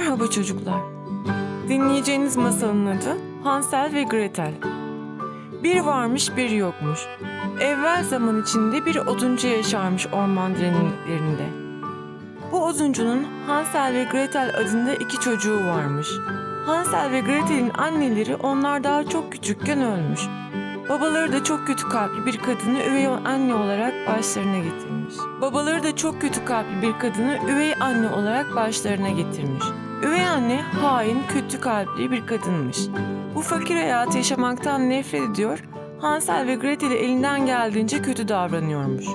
Merhaba çocuklar. Dinleyeceğiniz masalın adı Hansel ve Gretel. Bir varmış bir yokmuş. Evvel zaman içinde bir oduncu yaşarmış orman derinliklerinde. Bu oduncunun Hansel ve Gretel adında iki çocuğu varmış. Hansel ve Gretel'in anneleri onlar daha çok küçükken ölmüş. Babaları da çok kötü kalpli bir kadını üvey anne olarak başlarına getirmiş. Babaları da çok kötü kalpli bir kadını üvey anne olarak başlarına getirmiş. Üvey anne hain, kötü kalpli bir kadınmış. Bu fakir hayatı yaşamaktan nefret ediyor, Hansel ve Gretel'e elinden geldiğince kötü davranıyormuş.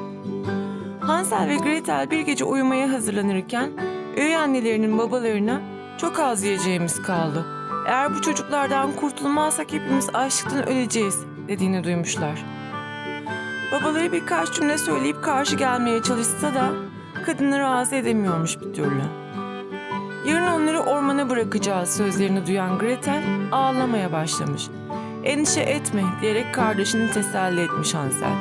Hansel ve Gretel bir gece uyumaya hazırlanırken üvey annelerinin babalarına çok az yiyeceğimiz kaldı. Eğer bu çocuklardan kurtulmazsak hepimiz açlıktan öleceğiz dediğini duymuşlar. Babaları birkaç cümle söyleyip karşı gelmeye çalışsa da kadını razı edemiyormuş bir türlü. Yarın onları ormana bırakacağız sözlerini duyan Gretel ağlamaya başlamış. Endişe etme diyerek kardeşini teselli etmiş Hansel.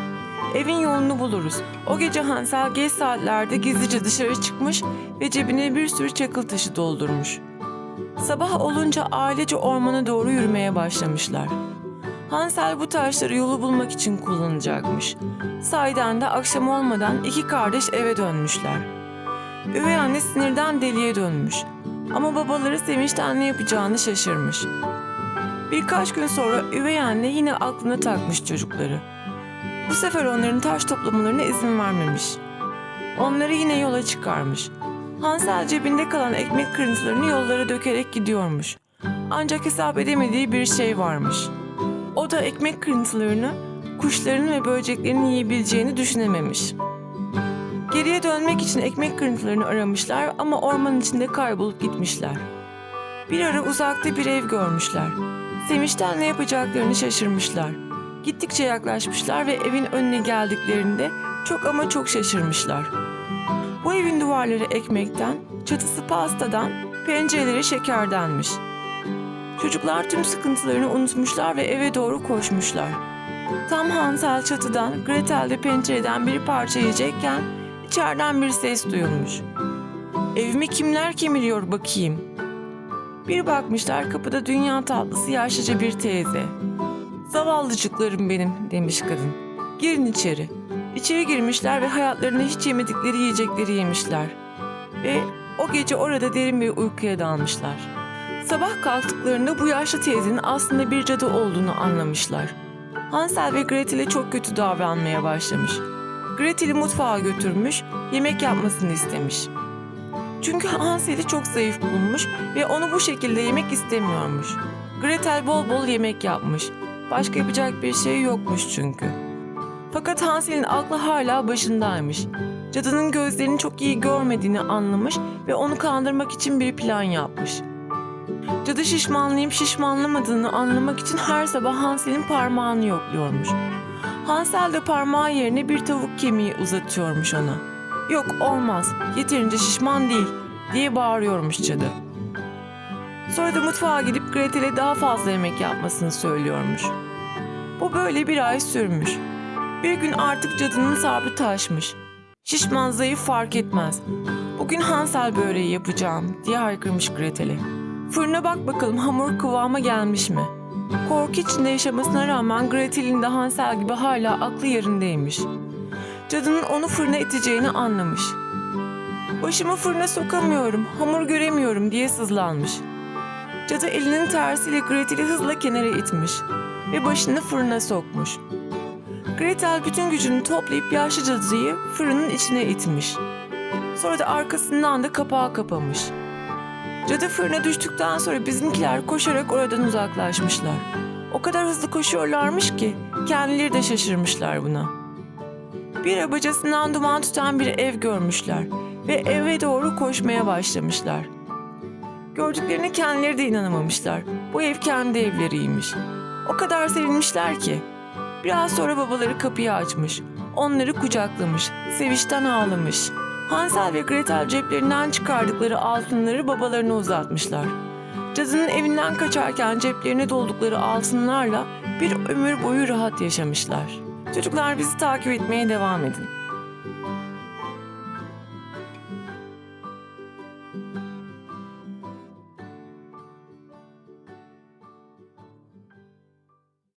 Evin yolunu buluruz. O gece Hansel geç saatlerde gizlice dışarı çıkmış ve cebine bir sürü çakıl taşı doldurmuş. Sabah olunca ailece ormana doğru yürümeye başlamışlar. Hansel bu taşları yolu bulmak için kullanacakmış. Sahiden de akşam olmadan iki kardeş eve dönmüşler. Üvey anne sinirden deliye dönmüş. Ama babaları sevinçten ne yapacağını şaşırmış. Birkaç gün sonra üvey anne yine aklına takmış çocukları. Bu sefer onların taş toplamalarına izin vermemiş. Onları yine yola çıkarmış. Hansel cebinde kalan ekmek kırıntılarını yollara dökerek gidiyormuş. Ancak hesap edemediği bir şey varmış. O da ekmek kırıntılarını kuşların ve böceklerin yiyebileceğini düşünememiş. Geriye dönmek için ekmek kırıntılarını aramışlar ama ormanın içinde kaybolup gitmişler. Bir ara uzakta bir ev görmüşler. Sevinçten ne yapacaklarını şaşırmışlar. Gittikçe yaklaşmışlar ve evin önüne geldiklerinde çok ama çok şaşırmışlar. Bu evin duvarları ekmekten, çatısı pastadan, pencereleri şekerdenmiş. Çocuklar tüm sıkıntılarını unutmuşlar ve eve doğru koşmuşlar. Tam Hansel çatıdan, Gretel de pencereden bir parça yiyecekken içeriden bir ses duyulmuş. Evimi kimler kemiriyor bakayım. Bir bakmışlar kapıda dünya tatlısı yaşlıca bir teyze. Zavallıcıklarım benim demiş kadın. Girin içeri. İçeri girmişler ve hayatlarında hiç yemedikleri yiyecekleri yemişler. Ve o gece orada derin bir uykuya dalmışlar. Sabah kalktıklarında bu yaşlı teyzenin aslında bir cadı olduğunu anlamışlar. Hansel ve Gretel'e çok kötü davranmaya başlamış. Gretel'i mutfağa götürmüş, yemek yapmasını istemiş. Çünkü Hansel'i çok zayıf bulmuş ve onu bu şekilde yemek istemiyormuş. Gretel bol bol yemek yapmış. Başka yapacak bir şey yokmuş çünkü. Fakat Hansel'in aklı hala başındaymış. Cadının gözlerini çok iyi görmediğini anlamış ve onu kandırmak için bir plan yapmış. Cadı şişmanlayıp şişmanlamadığını anlamak için her sabah Hansel'in parmağını yokluyormuş. Hansel de parmağı yerine bir tavuk kemiği uzatıyormuş ona. Yok olmaz, yeterince şişman değil diye bağırıyormuş cadı. Sonra da mutfağa gidip Gretel'e daha fazla yemek yapmasını söylüyormuş. Bu böyle bir ay sürmüş. Bir gün artık cadının sabrı taşmış. Şişman zayıf fark etmez. Bugün Hansel böreği yapacağım diye haykırmış Gretel'e. Fırına bak bakalım hamur kıvama gelmiş mi? Korku içinde yaşamasına rağmen Gretel'in de Hansel gibi hala aklı yerindeymiş. Cadının onu fırına iteceğini anlamış. Başımı fırına sokamıyorum, hamur göremiyorum diye sızlanmış. Cadı elinin tersiyle Gretel'i hızla kenara itmiş ve başını fırına sokmuş. Gretel bütün gücünü toplayıp yaşlı cadıyı fırının içine itmiş. Sonra da arkasından da kapağı kapamış. Cadı fırına düştükten sonra bizimkiler koşarak oradan uzaklaşmışlar. O kadar hızlı koşuyorlarmış ki kendileri de şaşırmışlar buna. Bir abacasından duman tutan bir ev görmüşler ve eve doğru koşmaya başlamışlar. Gördüklerine kendileri de inanamamışlar. Bu ev kendi evleriymiş. O kadar sevinmişler ki. Biraz sonra babaları kapıyı açmış. Onları kucaklamış. Sevinçten ağlamış. Hansel ve Gretel ceplerinden çıkardıkları altınları babalarına uzatmışlar. Cadının evinden kaçarken ceplerine doldukları altınlarla bir ömür boyu rahat yaşamışlar. Çocuklar bizi takip etmeye devam edin.